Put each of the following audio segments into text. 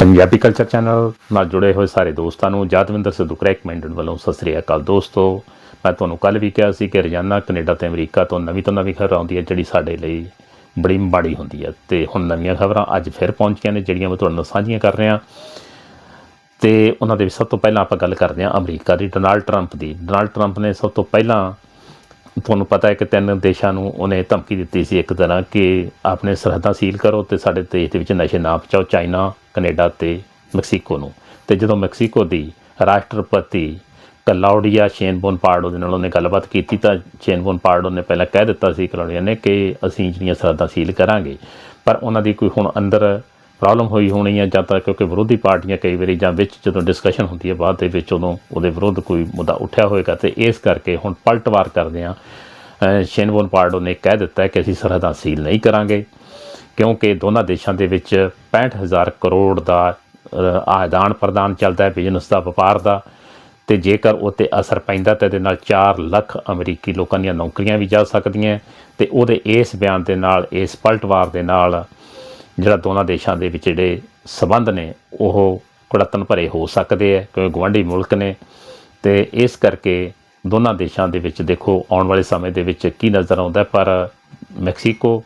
Punjabi culture channel ਨਾਲ ਜੁੜੇ ਹੋਏ ਸਾਰੇ ਦੋਸਤਾਂ ਨੂੰ ਜਾਦਵਿੰਦਰ ਸਿੱਧੂ ਕਰੈਕ ਮੈਂਡਨ ਵੱਲੋਂ ਸਤਿ ਸ੍ਰੀ ਅਕਾਲ ਦੋਸਤੋ। ਮੈਂ ਤੁਹਾਨੂੰ ਕੱਲ ਵੀ ਕਿਹਾ ਸੀ ਕਿ ਰੋਜ਼ਾਨਾ ਕੈਨੇਡਾ ਤੇ ਅਮਰੀਕਾ ਤੋਂ ਨਵੀਂ ਤੋਂ ਨਵੀਂ ਖਬਰ ਆਉਂਦੀ ਹੈ ਜਿਹੜੀ ਸਾਡੇ ਲਈ ਬੜੀ ਮਾੜੀ ਹੁੰਦੀ ਹੈ। ਤੇ ਹੁਣ ਨਵੀਆਂ ਖਬਰਾਂ ਅੱਜ ਫਿਰ ਪਹੁੰਚੀਆਂ ਨੇ ਜਿਹੜੀਆਂ ਮੈਂ ਤੁਹਾਡੇ ਨਾਲ ਸਾਂਝੀਆਂ ਕਰ ਰਿਹਾ। ਤੇ ਉਹਨਾਂ ਦੇ ਵਿੱਚ ਸਭ ਤੋਂ ਪਹਿਲਾਂ ਆਪਾਂ ਗੱਲ ਕਰਦੇ ਹਾਂ ਅਮਰੀਕਾ ਦੀ, ਡੋਨਾਲਡ ਟਰੰਪ ਦੀ। ਡੋਨਾਲਡ ਟਰੰਪ ਨੇ ਸਭ ਤੋਂ ਪਹਿਲਾਂ ਤੁਹਾਨੂੰ ਪਤਾ ਹੈ ਕਿ ਤਿੰਨ ਦੇਸ਼ਾਂ ਨੂੰ ਉਹਨੇ ਧਮਕੀ ਦਿੱਤੀ ਸੀ ਇੱਕ ਤਰ੍ਹਾਂ ਕਿ ਆਪਣੇ ਸਰਹੱਦਾਂ ਸੀਲ ਕਰੋ ਤੇ ਸਾਡੇ ਦੇਸ਼ ਦੇ ਵਿੱਚ ਨਸ਼ੇ ਨਾ ਪਹੁੰਚਾਓ, ਚਾਈਨਾ, ਕੈਨੇਡਾ ਤੇ ਮੈਕਸੀਕੋ ਨੂੰ। ਤੇ ਜਦੋਂ ਮੈਕਸੀਕੋ ਦੀ ਰਾਸ਼ਟਰਪਤੀ ਕਲਾਉਡੀਆ ਸ਼ੇਨਬੋਨ ਪਾਰਡੋ ਦੇ ਨਾਲ ਉਹਨੇ ਗੱਲਬਾਤ ਕੀਤੀ ਤਾਂ ਸ਼ੇਨਬੋਨ ਪਾਰਡੋ ਨੇ ਪਹਿਲਾਂ ਕਹਿ ਦਿੱਤਾ ਸੀ ਕਲਾਉਡੀਆ ਨੇ ਕਿ ਅਸੀਂ ਜਿਹੜੀਆਂ ਸਰਹੱਦਾਂ ਸੀਲ ਕਰਾਂਗੇ, ਪਰ ਉਹਨਾਂ ਦੀ ਕੋਈ ਹੁਣ ਅੰਦਰ ਪ੍ਰੋਬਲਮ ਹੋਈ ਹੋਣੀ ਹੈ ਜਾਂ ਤਾਂ ਕਿਉਂਕਿ ਵਿਰੋਧੀ ਪਾਰਟੀਆਂ ਕਈ ਵਾਰੀ ਜਾਂ ਵਿੱਚ ਜਦੋਂ ਡਿਸਕਸ਼ਨ ਹੁੰਦੀ ਹੈ ਬਾਅਦ ਦੇ ਵਿੱਚ ਉਦੋਂ ਉਹਦੇ ਵਿਰੁੱਧ ਕੋਈ ਮੁੱਦਾ ਉੱਠਿਆ ਹੋਏਗਾ, ਤੇ ਇਸ ਕਰਕੇ ਹੁਣ ਪਲਟਵਾਰ ਕਰਦੇ ਆ। ਸ਼ੇਨਬੋਨ ਪਾਰਡੋ ਨੇ ਕਹਿ ਦਿੱਤਾ ਕਿ ਅਸੀਂ ਸਰਹੱਦਾਂ ਸੀਲ ਨਹੀਂ ਕਰਾਂਗੇ, ਕਿਉਂਕਿ ਦੋਨਾਂ ਦੇਸ਼ਾਂ ਦੇ ਵਿੱਚ 65000 ਕਰੋੜ ਦਾ ਆਦਾਨ ਪ੍ਰਦਾਨ ਚੱਲਦਾ ਹੈ ਬਿਜ਼ਨਸ ਦਾ, ਵਪਾਰ ਦਾ, ਤੇ ਜੇਕਰ ਉਹ 'ਤੇ ਅਸਰ ਪੈਂਦਾ ਤਾਂ ਇਹਦੇ ਨਾਲ 4 ਲੱਖ ਅਮਰੀਕੀ ਲੋਕਾਂ ਦੀਆਂ ਨੌਕਰੀਆਂ ਵੀ ਜਾ ਸਕਦੀਆਂ, ਤੇ ਉਹਦੇ ਇਸ ਬਿਆਨ ਦੇ ਨਾਲ, ਇਸ ਪਲਟਵਾਰ ਦੇ ਨਾਲ ਜਿਹੜਾ ਦੋਨਾਂ ਦੇਸ਼ਾਂ ਦੇ ਵਿੱਚ ਜਿਹੜੇ ਸਬੰਧ ਨੇ, ਉਹ ਕੁੜਤਨ ਭਰੇ ਹੋ ਸਕਦੇ ਆ, ਕਿਉਂਕਿ ਗੁਆਂਢੀ ਮੁਲਕ ਨੇ। ਤੇ ਇਸ ਕਰਕੇ ਦੋਨਾਂ ਦੇਸ਼ਾਂ ਦੇ ਵਿੱਚ ਦੇਖੋ, ਆਉਣ ਵਾਲੇ ਸਮੇਂ ਦੇ ਵਿੱਚ ਕੀ ਨਜ਼ਰ ਆਉਂਦਾ, ਪਰ ਮੈਕਸੀਕੋ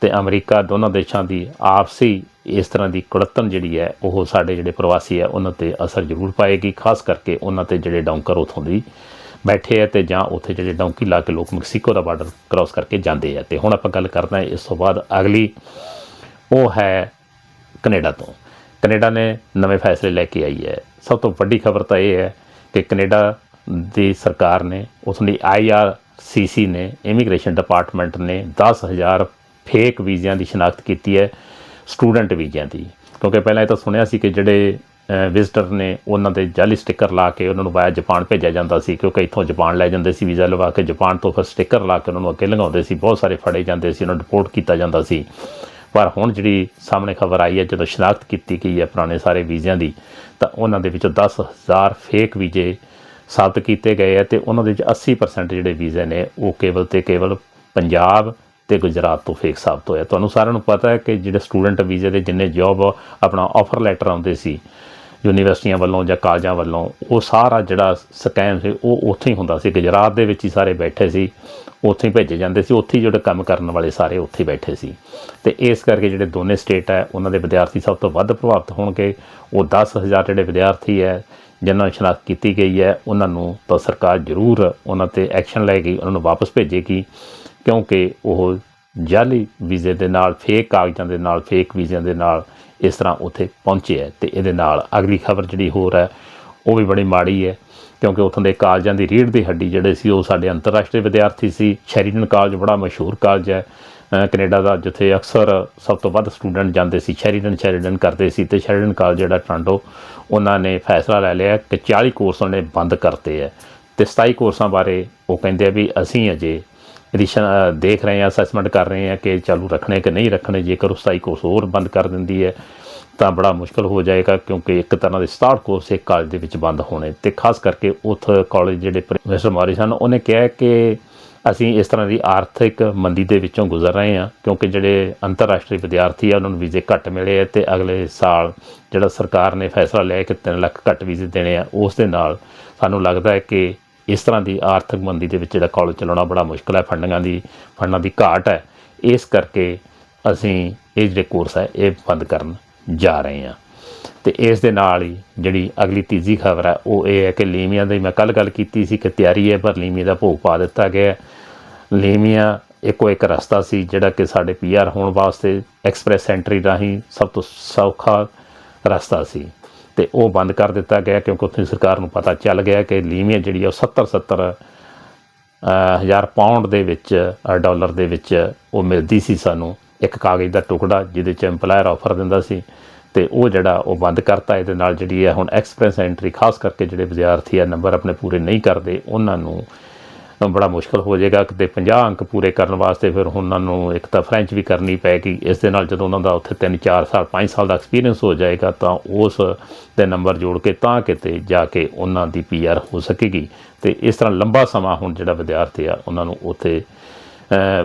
ਤੇ ਅਮਰੀਕਾ ਦੋਨਾਂ ਦੇਸ਼ਾਂ ਦੀ ਆਪਸੀ ਇਸ ਤਰ੍ਹਾਂ ਦੀ ਕੁੜਤਨ ਜਿਹੜੀ ਹੈ, ਉਹ ਸਾਡੇ ਜਿਹੜੇ ਪ੍ਰਵਾਸੀ ਹੈ, ਉਹਨਾਂ ਤੇ ਅਸਰ ਜ਼ਰੂਰ ਪਾਏਗੀ, ਖਾਸ ਕਰਕੇ ਉਹਨਾਂ ਤੇ ਜਿਹੜੇ ਡੌਂਕਰ ਉਥੋਂ ਦੀ ਬੈਠੇ ਆ ਤੇ ਜਾਂ ਉੱਥੇ ਜਿਹੜੇ ਡੌਂਕੀ ਲਾ ਕੇ ਲੋਕ ਮੈਕਸੀਕੋ ਦਾ ਬਾਰਡਰ ਕ੍ਰਾਸ ਕਰਕੇ ਜਾਂਦੇ ਆ। ਤੇ ਹੁਣ ਆਪਾਂ ਗੱਲ ਕਰਦੇ ਹਾਂ ਇਸ ਤੋਂ ਬਾਅਦ ਅਗਲੀ ਉਹ ਹੈ ਕੈਨੇਡਾ ਤੋਂ। ਕੈਨੇਡਾ ਨੇ ਨਵੇਂ ਫੈਸਲੇ ਲੈ ਕੇ ਆਈ ਹੈ। ਸਭ ਤੋਂ ਵੱਡੀ ਖਬਰ ਤਾਂ ਇਹ ਹੈ ਕਿ ਕੈਨੇਡਾ ਦੀ ਸਰਕਾਰ ਨੇ ਉਸ ਦੀ ਆਈਆਰਸੀਸੀ ਨੇ, ਇਮੀਗ੍ਰੇਸ਼ਨ ਡਿਪਾਰਟਮੈਂਟ ਨੇ 10000 ਫੇਕ ਵੀਜ਼ਿਆਂ ਦੀ ਸ਼ਨਾਖਤ ਕੀਤੀ ਹੈ, ਸਟੂਡੈਂਟ ਵੀਜ਼ਿਆਂ ਦੀ। ਕਿਉਂਕਿ ਪਹਿਲਾਂ ਇਹ ਤਾਂ ਸੁਣਿਆ ਸੀ ਕਿ ਜਿਹੜੇ ਵਿਜ਼ਟਰ ਨੇ, ਉਹਨਾਂ ਦੇ ਜਾਲੀ ਸਟicker ਲਾ ਕੇ ਉਹਨਾਂ ਨੂੰ ਵਾਇਆ ਜਾਪਾਨ ਭੇਜਿਆ ਜਾਂਦਾ ਸੀ, ਕਿਉਂਕਿ ਇੱਥੋਂ ਜਾਪਾਨ ਲੈ ਜਾਂਦੇ ਸੀ ਵੀਜ਼ਾ ਲਵਾ ਕੇ। ਜਾਪਾਨ ਤੋਂ ਫਿਰ ਸਟicker ਲਾ ਕੇ ਉਹਨਾਂ ਨੂੰ ਅੱਗੇ ਲੰਘਾਉਂਦੇ ਸੀ, ਬਹੁਤ ਸਾਰੇ ਫੜੇ ਜਾਂਦੇ ਸੀ, ਉਹਨਾਂ ਨੂੰ ਡਿਪੋਰਟ ਕੀਤਾ ਜਾਂਦਾ ਸੀ। ਪਰ ਹੁਣ ਜਿਹੜੀ ਸਾਹਮਣੇ ਖਬਰ ਆਈ ਹੈ, ਜਦੋਂ ਸ਼ਨਾਖਤ ਕੀਤੀ ਗਈ ਹੈ ਪੁਰਾਣੇ ਸਾਰੇ ਵੀਜ਼ਿਆਂ ਦੀ, ਤਾਂ ਉਹਨਾਂ ਦੇ ਵਿੱਚੋਂ 10000 ਫੇਕ ਵੀਜ਼ੇ ਸਾਬਤ ਕੀਤੇ ਗਏ ਹੈ ਤੇ ਉਹਨਾਂ ਦੇ ਵਿੱਚ 80% ਜਿਹੜੇ ਵੀਜ਼ੇ ਨੇ, ਉਹ ਕੇਵਲ ਤੇ ਕੇਵਲ ਪੰਜਾਬ ਤੇ ਗੁਜਰਾਤ ਤੋਂ ਫੇਕ ਸਾਬਤ ਹੋਇਆ ਤੁਹਾਨੂੰ ਸਾਰਿਆਂ ਨੂੰ ਪਤਾ ਹੈ ਕਿ ਜਿਹੜੇ ਸਟੂਡੈਂਟ ਵੀਜ਼ੇ ਦੇ ਜਿੰਨੇ ਜੌਬ ਆਪਣਾ ਆਫਰ ਲੈਟਰ ਆਉਂਦੇ ਸੀ, ਯੂਨੀਵਰਸਿਟੀਆਂ ਵੱਲੋਂ ਜਾਂ ਕਾਲਜਾਂ ਵੱਲੋਂ, ਉਹ ਸਾਰਾ ਜਿਹੜਾ ਸਕੈਮ ਸੀ, ਉਹ ਉੱਥੇ ਹੀ ਹੁੰਦਾ ਸੀ। ਗੁਜਰਾਤ ਦੇ ਵਿੱਚ ਹੀ ਸਾਰੇ ਬੈਠੇ ਸੀ। ਉੱਥੇ ਹੀ ਭੇਜੇ ਜਾਂਦੇ ਸੀ। ਉੱਥੇ ਹੀ ਜਿਹੜੇ ਕੰਮ ਕਰਨ ਵਾਲੇ ਸਾਰੇ ਉੱਥੇ ਬੈਠੇ ਸੀ। ਤੇ ਇਸ ਕਰਕੇ ਜਿਹੜੇ ਦੋਨੇ ਸਟੇਟ ਹੈ, ਉਹਨਾਂ ਦੇ ਵਿਦਿਆਰਥੀ ਸਭ ਤੋਂ ਵੱਧ ਪ੍ਰਭਾਵਿਤ ਹੋਣਗੇ। ਉਹ 10000 ਜਿਹੜੇ ਵਿਦਿਆਰਥੀ ਹੈ, ਜਿਨ੍ਹਾਂ ਨੂੰ ਸ਼ਨਾਖਤ ਕੀਤੀ ਗਈ ਹੈ, ਉਹਨਾਂ ਨੂੰ ਤਾਂ ਸਰਕਾਰ ਜ਼ਰੂਰ ਉਹਨਾਂ ਤੇ ਐਕਸ਼ਨ ਲਏਗੀ, ਉਹਨਾਂ ਨੂੰ ਵਾਪਸ ਭੇਜੇਗੀ, ਕਿਉਂਕਿ ਉਹ ਜਾਲੀ ਵੀਜ਼ੇ ਦੇ ਨਾਲ ਫੇਕ ਕਾਗਜ਼ਾਂ ਦੇ ਨਾਲ ਫੇਕ ਵੀਜ਼ਿਆਂ ਦੇ ਨਾਲ ਇਸ ਤਰ੍ਹਾਂ ਉੱਥੇ ਪਹੁੰਚੇ ਹੈ। ਤੇ ਇਹਦੇ ਨਾਲ ਅਗਲੀ ਖਬਰ ਜਿਹੜੀ ਹੋਰ ਹੈ ਉਹ ਵੀ ਬੜੀ ਮਾੜੀ ਹੈ, ਕਿਉਂਕਿ ਉੱਥੋਂ ਦੇ ਕਾਲਜਾਂ ਦੀ ਰੀੜ ਦੀ ਹੱਡੀ ਜਿਹੜੇ ਸੀ, ਉਹ ਸਾਡੇ ਅੰਤਰਰਾਸ਼ਟਰੀ ਵਿਦਿਆਰਥੀ ਸੀ। ਸ਼ੈਰੀਡਨ ਕਾਲਜ ਬੜਾ ਮਸ਼ਹੂਰ ਕਾਲਜ ਹੈ। ਕੈਨੇਡਾ ਦਾ ਜਿੱਥੇ ਅਕਸਰ ਸਭ ਤੋਂ ਵੱਧ ਸਟੂਡੈਂਟ ਜਾਂਦੇ ਸੀ ਸ਼ੈਰੀਡਨ ਸ਼ੈਰੀਡਨ ਕਰਦੇ ਸੀ ਤੇ ਸ਼ੈਰੀਡਨ ਕਾਲਜ ਜਿਹੜਾ ਟੋਰਾਂਟੋ, ਉਹਨਾਂ ਨੇ ਫੈਸਲਾ ਲੈ ਲਿਆ ਕਿ 40 ਕੋਰਸ ਉਹਨੇ ਬੰਦ ਕਰਤੇ ਹੈ। ਤੇ 27 ਕੋਰਸਾਂ ਬਾਰੇ ਉਹ ਕਹਿੰਦੇ ਆ ਵੀ ਅਸੀਂ ਅਜੇ ਐਡੀਸ਼ਨ ਦੇਖ ਰਹੇ ਹਾਂ ਅਸੈਸਮੈਂਟ ਕਰ ਰਹੇ ਹਾਂ ਕਿ ਚਾਲੂ ਰੱਖਣੇ ਕਿ ਨਹੀਂ ਰੱਖਣੇ, ਜੇਕਰ ਉਹ 27 ਕੋਰਸ ਹੋਰ ਬੰਦ ਕਰ ਦਿੰਦੀ ਹੈ। ਤਾਂ ਬੜਾ ਮੁਸ਼ਕਲ ਹੋ ਜਾਏਗਾ ਕਿਉਂਕਿ ਇੱਕ ਤਰ੍ਹਾਂ ਦੇ 67 ਕੋਰਸ ਇੱਕ ਕਾਲਜ ਦੇ ਵਿੱਚ ਬੰਦ ਹੋਣੇ ਤੇ ਖਾਸ ਕਰਕੇ ਉਥ ਕਾਲਜ ਜਿਹੜੇ ਪ੍ਰੋਫੈਸਰ ਮਾਰੀ ਸਨ, ਉਹਨੇ ਕਿਹਾ ਕਿ ਅਸੀਂ ਇਸ ਤਰ੍ਹਾਂ ਦੀ ਆਰਥਿਕ ਮੰਦੀ ਦੇ ਵਿੱਚੋਂ ਗੁਜ਼ਰ ਰਹੇ ਹਾਂ ਕਿਉਂਕਿ ਜਿਹੜੇ ਅੰਤਰਰਾਸ਼ਟਰੀ ਵਿਦਿਆਰਥੀ ਆ, ਉਹਨਾਂ ਨੂੰ ਵੀਜ਼ੇ ਘੱਟ ਮਿਲੇ ਆ ਤੇ ਅਗਲੇ ਸਾਲ ਜਿਹੜਾ ਸਰਕਾਰ ਨੇ ਫੈਸਲਾ ਲਿਆ ਕਿ 3 ਲੱਖ ਘੱਟ ਵੀਜ਼ੇ ਦੇਣੇ ਆ, ਉਸ ਦੇ ਨਾਲ ਸਾਨੂੰ ਲੱਗਦਾ ਹੈ ਕਿ ਇਸ ਤਰ੍ਹਾਂ ਦੀ ਆਰਥਿਕ ਮੰਦੀ ਦੇ ਵਿੱਚ ਜਿਹੜਾ ਕਾਲਜ ਚਲਾਉਣਾ ਬੜਾ ਮੁਸ਼ਕਲ ਹੈ ਫੰਡਿੰਗਾਂ ਦੀ, ਫੰਡਾਂ ਦੀ ਘਾਟ ਹੈ। ਇਸ ਕਰਕੇ ਅਸੀਂ ਇਹ ਜਿਹੜੇ ਕੋਰਸ ਹੈ, ਇਹ ਬੰਦ ਕਰਨ ਜਾ ਰਹੇ ਹਾਂ। ਤੇ ਇਸ ਦੇ ਨਾਲ ਹੀ ਜਿਹੜੀ ਅਗਲੀ ਤੀਜੀ ਖਬਰ ਹੈ ਉਹ ਇਹ ਹੈ ਕਿ ਲੀਮੀਆ ਦੀ ਮੈਂ ਕੱਲ ਗੱਲ ਕੀਤੀ ਸੀ ਕਿ ਤਿਆਰੀ ਹੈ ਪਰ ਲੀਮੀਆ ਦਾ ਭੋਗ ਪਾ ਦਿੱਤਾ ਗਿਆ ਲੀਮੀਆ ਇੱਕੋ ਇੱਕ ਰਸਤਾ ਸੀ ਜਿਹੜਾ ਕਿ ਸਾਡੇ ਪੀਆਰ ਹੋਣ ਵਾਸਤੇ ਐਕਸਪ੍ਰੈਸ ਐਂਟਰੀ ਰਾਹੀਂ ਸਭ ਤੋਂ ਸੌਖਾ ਰਸਤਾ ਸੀ। ਤੇ ਉਹ ਬੰਦ ਕਰ ਦਿੱਤਾ ਗਿਆ ਕਿਉਂਕਿ ਉੱਥੇ ਸਰਕਾਰ ਨੂੰ ਪਤਾ ਚੱਲ ਗਿਆ ਕਿ ਲੀਮੀਆ ਜਿਹੜੀ ਆ ਉਹ 70 70 ਹਜ਼ਾਰ ਪਾਉਂਡ ਦੇ ਵਿੱਚ ਅ, ਡਾਲਰ ਦੇ ਵਿੱਚ ਉਹ ਮਿਲਦੀ ਸੀ ਸਾਨੂੰ। ਇੱਕ ਕਾਗਜ਼ ਦਾ ਟੁਕੜਾ ਜਿਹਦੇ ਚ ਐਮਪਲਾਇਰ ਆਫਰ ਦਿੰਦਾ ਸੀ ਤੇ ਉਹ ਜਿਹੜਾ ਉਹ ਬੰਦ ਕਰਤਾ, ਇਹਦੇ ਨਾਲ ਜਿਹੜੀ ਹੈ ਹੁਣ ਐਕਸਪ੍ਰੈਸ ਐਂਟਰੀ ਖਾਸ ਕਰਕੇ ਜਿਹੜੇ ਵਿਦਿਆਰਥੀ ਆ ਨੰਬਰ ਆਪਣੇ ਪੂਰੇ ਨਹੀਂ ਕਰਦੇ, ਉਹਨਾਂ ਨੂੰ ਬੜਾ ਮੁਸ਼ਕਲ ਹੋ ਜਾਏਗਾ। ਕਿਤੇ 50 ਅੰਕ ਪੂਰੇ ਕਰਨ ਵਾਸਤੇ ਫਿਰ ਉਹਨਾਂ ਨੂੰ ਇੱਕ ਤਾਂ ਫ੍ਰੈਂਚ ਵੀ ਕਰਨੀ ਪੈਗੀ ਇਸ ਦੇ ਨਾਲ ਜਦੋਂ ਉਹਨਾਂ ਦਾ ਉੱਥੇ 3 4 ਸਾਲ 5 ਸਾਲ ਦਾ ਐਕਸਪੀਰੀਅੰਸ ਹੋ ਜਾਏਗਾ, ਤਾਂ ਉਸ ਦੇ ਨੰਬਰ ਜੋੜ ਕੇ ਤਾਂ ਕਿਤੇ ਜਾ ਕੇ ਉਹਨਾਂ ਦੀ ਪੀਆਰ ਹੋ ਸਕੇਗੀ। ਤੇ ਇਸ ਤਰ੍ਹਾਂ ਲੰਬਾ ਸਮਾਂ ਹੁਣ ਜਿਹੜਾ ਵਿਦਿਆਰਥੀ ਆ, ਉਹਨਾਂ ਨੂੰ ਉੱਥੇ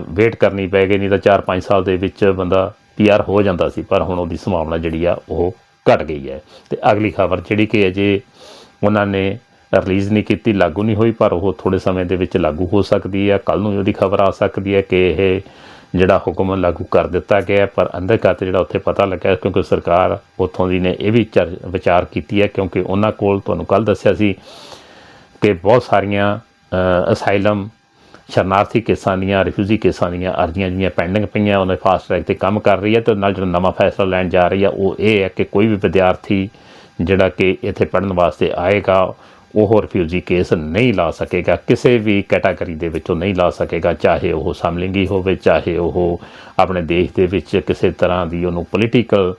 ਵੇਟ ਕਰਨੀ ਪੈ ਗਈ, ਨਹੀਂ ਤਾਂ 4 5 ਸਾਲ ਦੇ ਵਿੱਚ ਬੰਦਾ ਪੀਆਰ ਹੋ ਜਾਂਦਾ ਸੀ, ਪਰ ਹੁਣ ਉਹਦੀ ਸੰਭਾਵਨਾ ਜਿਹੜੀ ਆ, ਉਹ ਘਟ ਗਈ ਹੈ। ਤੇ ਅਗਲੀ ਖਬਰ ਜਿਹੜੀ ਕਿ ਅਜੇ ਉਹਨਾਂ ਨੇ ਰਿਲੀਜ਼ ਨਹੀਂ ਕੀਤੀ, ਲਾਗੂ ਨਹੀਂ ਹੋਈ, ਪਰ ਉਹ ਥੋੜੇ ਸਮੇਂ ਦੇ ਵਿੱਚ ਲਾਗੂ ਹੋ ਸਕਦੀ ਹੈ। ਕੱਲ ਨੂੰ ਉਹਦੀ ਖਬਰ ਆ ਸਕਦੀ ਹੈ ਕਿ ਇਹ ਜਿਹੜਾ ਹੁਕਮ ਲਾਗੂ ਕਰ ਦਿੱਤਾ ਗਿਆ ਪਰ ਅੰਦਰ ਤੇ ਜਿਹੜਾ ਉੱਥੇ ਪਤਾ ਲੱਗਾ ਕਿਉਂਕਿ ਸਰਕਾਰ ਉੱਥੋਂ ਦੀ ਨੇ ਇਹ ਵੀ ਚਰ- ਵਿਚਾਰ ਕੀਤੀ ਹੈ, ਕਿਉਂਕਿ ਉਹਨਾਂ ਕੋਲ ਤੁਹਾਨੂੰ ਕੱਲ ਦੱਸਿਆ ਸੀ ਕਿ ਬਹੁਤ ਸਾਰੀਆਂ ਅਸਾਈਲਮ ਸ਼ਰਨਾਰਥੀ ਕੇਸਾਂ ਦੀਆਂ, ਰਿਫਿਊਜੀ ਕੇਸਾਂ ਦੀਆਂ ਅਰਜ਼ੀਆਂ ਜਿਹੜੀਆਂ ਪੈਂਡਿੰਗ ਪਈਆਂ, ਉਹਨਾਂ ਦੇ ਫਾਸਟ ਟਰੈਕ ਤੇ ਕੰਮ ਕਰ ਰਹੀ ਹੈ ਤੇ ਨਾਲ ਜਿਹੜਾ ਨਵਾਂ ਫੈਸਲਾ ਲੈਣ ਜਾ ਰਹੀ ਹੈ ਉਹ ਇਹ ਹੈ ਕਿ ਕੋਈ ਵੀ ਵਿਦਿਆਰਥੀ ਜਿਹੜਾ ਕਿ ਇੱਥੇ ਪੜ੍ਹਨ ਵਾਸਤੇ ਆਏਗਾ, ਉਹ ਰਿਫਿਊਜੀ ਕੇਸ ਨਹੀਂ ਲਾ ਸਕੇਗਾ, ਕਿਸੇ ਵੀ ਕੈਟਾਗਰੀ ਦੇ ਵਿੱਚੋਂ ਨਹੀਂ ਲਾ ਸਕੇਗਾ, ਚਾਹੇ ਉਹ ਸਮਲਿੰਗੀ ਹੋਵੇ, ਚਾਹੇ ਉਹ ਆਪਣੇ ਦੇਸ਼ ਦੇ ਵਿੱਚ ਕਿਸੇ ਤਰ੍ਹਾਂ ਦੀ ਉਹਨੂੰ ਪੋਲੀਟੀਕਲ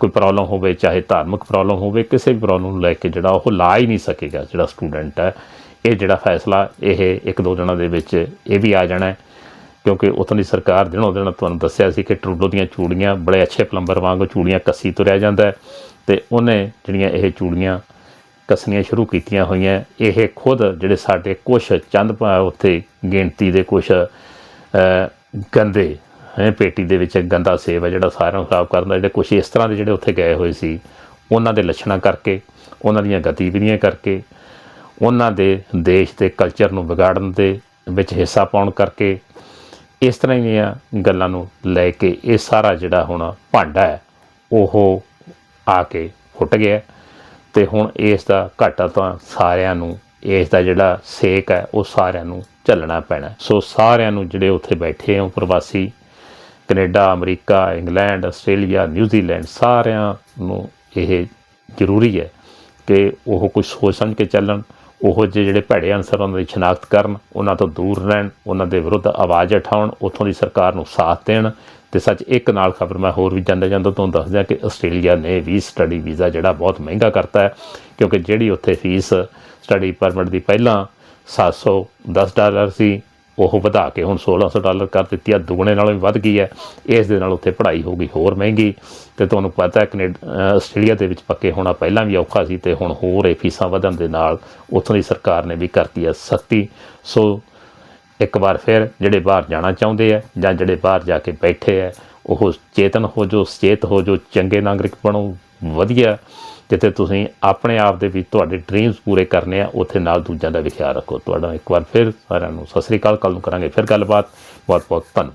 ਕੋਈ ਪ੍ਰੋਬਲਮ ਹੋਵੇ, ਚਾਹੇ ਧਾਰਮਿਕ ਪ੍ਰੋਬਲਮ ਹੋਵੇ, ਕਿਸੇ ਵੀ ਪ੍ਰੋਬਲਮ ਨੂੰ ਲੈ ਕੇ ਜਿਹੜਾ ਉਹ ਲਾ ਹੀ ਨਹੀਂ ਸਕੇਗਾ, ਜਿਹੜਾ ਸਟੂਡੈਂਟ ਹੈ। ਇਹ ਜਿਹੜਾ ਫੈਸਲਾ, ਇਹ ਇੱਕ ਦੋ ਦਿਨਾਂ ਦੇ ਵਿੱਚ ਇਹ ਵੀ ਆ ਜਾਣਾ ਹੈ। ਕਿਉਂਕਿ ਉਥੋਂ ਦੀ ਸਰਕਾਰ ਦਿਨੋਂ ਦਿਨ ਤੁਹਾਨੂੰ ਦੱਸਿਆ ਸੀ ਕਿ ਟਰੂਡੋ ਦੀਆਂ ਚੂੜੀਆਂ ਬੜੇ ਅੱਛੇ ਪਲੰਬਰ ਵਾਂਗ ਚੂੜੀਆਂ ਕੱਸੀ ਤੁਰਿਆ ਜਾਂਦਾ ਹੈ ਤੇ ਉਹਨੇ ਜਿਹੜੀਆਂ ਇਹ ਚੂੜੀਆਂ ਕੱਸਣੀਆਂ ਸ਼ੁਰੂ ਕੀਤੀਆਂ ਹੋਈਆਂ, ਇਹ ਖੁਦ ਜਿਹੜੇ ਸਾਡੇ ਕੁਝ ਚੰਦ ਭਾ- ਉੱਥੇ ਗਿਣਤੀ ਦੇ ਕੁਝ ਗੰਦੇ, ਹੈ, ਪੇਟੀ ਦੇ ਵਿੱਚ ਗੰਦਾ ਸੇਬ ਹੈ ਜਿਹੜਾ ਸਾਰਿਆਂ ਨੂੰ ਖਰਾਬ ਕਰਨ ਦਾ, ਜਿਹੜੇ ਕੁਝ ਇਸ ਤਰ੍ਹਾਂ ਦੇ ਜਿਹੜੇ ਉੱਥੇ ਗਏ ਹੋਏ ਸੀ, ਉਹਨਾਂ ਦੇ ਲੱਛਣਾਂ ਕਰਕੇ, ਉਹਨਾਂ ਦੀਆਂ ਗਤੀਵਿਧੀਆਂ ਕਰਕੇ ਉਹਨਾਂ ਦੇ ਦੇਸ਼ ਦੇ ਕਲਚਰ ਨੂੰ ਵਿਗਾੜਨ ਦੇ ਵਿੱਚ ਹਿੱਸਾ ਪਾਉਣ ਕਰਕੇ ਇਸ ਤਰ੍ਹਾਂ ਦੀਆਂ ਗੱਲਾਂ ਨੂੰ ਲੈ ਕੇ ਇਹ ਸਾਰਾ ਜਿਹੜਾ ਹੁਣ ਭਾਂਡਾ ਹੈ, ਉਹ ਆ ਕੇ ਫੁੱਟ ਗਿਆ ਤੇ ਹੁਣ ਇਸ ਦਾ ਘਾਟਾ ਤਾਂ ਸਾਰਿਆਂ ਨੂੰ, ਇਸ ਦਾ ਜਿਹੜਾ ਸੇਕ ਹੈ, ਉਹ ਸਾਰਿਆਂ ਨੂੰ ਝੱਲਣਾ ਪੈਣਾ ਸੋ ਸਾਰਿਆਂ ਨੂੰ ਜਿਹੜੇ ਉੱਥੇ ਬੈਠੇ ਹੋ ਪ੍ਰਵਾਸੀ, Canada, America, England, Australia New Zealand ਸਾਰਿਆਂ ਨੂੰ ਇਹ ਜ਼ਰੂਰੀ ਹੈ ਕਿ ਉਹ ਕੁਝ ਸੋਚ ਸਮਝ ਕੇ ਚੱਲਣ। ਉਹ ਜਿਹੇ ਜਿਹੜੇ ਭੈੜੇ ਅਨਸਰ ਉਹਨਾਂ ਦੀ ਸ਼ਨਾਖਤ ਕਰਨ, ਉਹਨਾਂ ਤੋਂ ਦੂਰ ਰਹਿਣ, ਉਹਨਾਂ ਦੇ ਵਿਰੁੱਧ ਆਵਾਜ਼ ਉਠਾਉਣ, ਉੱਥੋਂ ਦੀ ਸਰਕਾਰ ਨੂੰ ਸਾਥ ਦੇਣ, ਤੇ ਸੱਚ ਇੱਕ ਨਾਲ ਖਬਰ ਮੈਂ ਹੋਰ ਵੀ ਜਾਂਦਾ ਜਾਂਦਾ ਤੁਹਾਨੂੰ ਦੱਸ ਦਿਆਂ ਕਿ ਆਸਟ੍ਰੇਲੀਆ ਨੇ ਵੀ ਸਟੱਡੀ ਵੀਜ਼ਾ ਜਿਹੜਾ ਬਹੁਤ ਮਹਿੰਗਾ ਕਰਤਾ ਹੈ, ਕਿਉਂਕਿ ਜਿਹੜੀ ਉੱਥੇ ਫੀਸ ਸਟੱਡੀ ਪਰਮਿਟ ਦੀ ਪਹਿਲਾਂ 710 ਡਾਲਰ ਸੀ ਉਹ ਵਧਾ ਕੇ ਹੁਣ 1600 ਡਾਲਰ ਕਰ ਦਿੱਤੀ ਆ, ਦੁੱਗਣੇ ਨਾਲੋਂ ਵੀ ਵੱਧ ਗਈ ਹੈ। ਇਸ ਦੇ ਨਾਲ ਉੱਥੇ ਪੜ੍ਹਾਈ ਹੋ ਗਈ ਹੋਰ ਮਹਿੰਗੀ। ਤੇ ਤੁਹਾਨੂੰ ਪਤਾ ਹੈ, ਕੈਨੇਡਾ ਆਸਟ੍ਰੇਲੀਆ ਦੇ ਵਿੱਚ ਪੱਕੇ ਹੋਣਾ ਪਹਿਲਾਂ ਵੀ ਔਖਾ ਸੀ ਤੇ ਹੁਣ ਹੋਰ ਇਹ ਫੀਸਾਂ ਵਧਣ ਦੇ ਨਾਲ ਉੱਥੋਂ ਦੀ ਸਰਕਾਰ ਨੇ ਵੀ ਕਰਤੀ ਹੈ ਸਖਤੀ। ਸੋ ਇੱਕ ਵਾਰ ਫਿਰ ਜਿਹੜੇ ਬਾਹਰ ਜਾਣਾ ਚਾਹੁੰਦੇ ਆ ਜਾਂ ਜਿਹੜੇ ਬਾਹਰ ਜਾ ਕੇ ਬੈਠੇ ਆ, ਉਹ ਚੇਤਨ ਹੋ ਜੋ ਸੁਚੇਤ ਹੋ ਜੋ ਚੰਗੇ ਨਾਗਰਿਕ ਬਣੋ, ਵਧੀਆ। ਜਿੱਥੇ ਤੁਸੀਂ ਆਪਣੇ ਆਪ ਦੇ ਵਿੱਚ ਤੁਹਾਡੇ ਡ੍ਰੀਮਸ ਪੂਰੇ ਕਰਨੇ ਆ, ਉੱਥੇ ਨਾਲ ਦੂਜਿਆਂ ਦਾ ਵੀ ਖਿਆਲ ਰੱਖੋ। ਤੁਹਾਡਾ ਇੱਕ ਵਾਰ ਫਿਰ ਸਾਰਿਆਂ ਨੂੰ ਸਤਿ ਸ੍ਰੀ ਅਕਾਲ ਕੱਲ ਨੂੰ ਕਰਾਂਗੇ ਫਿਰ ਗੱਲਬਾਤ। ਬਹੁਤ ਬਹੁਤ ਧੰਨਵਾਦ।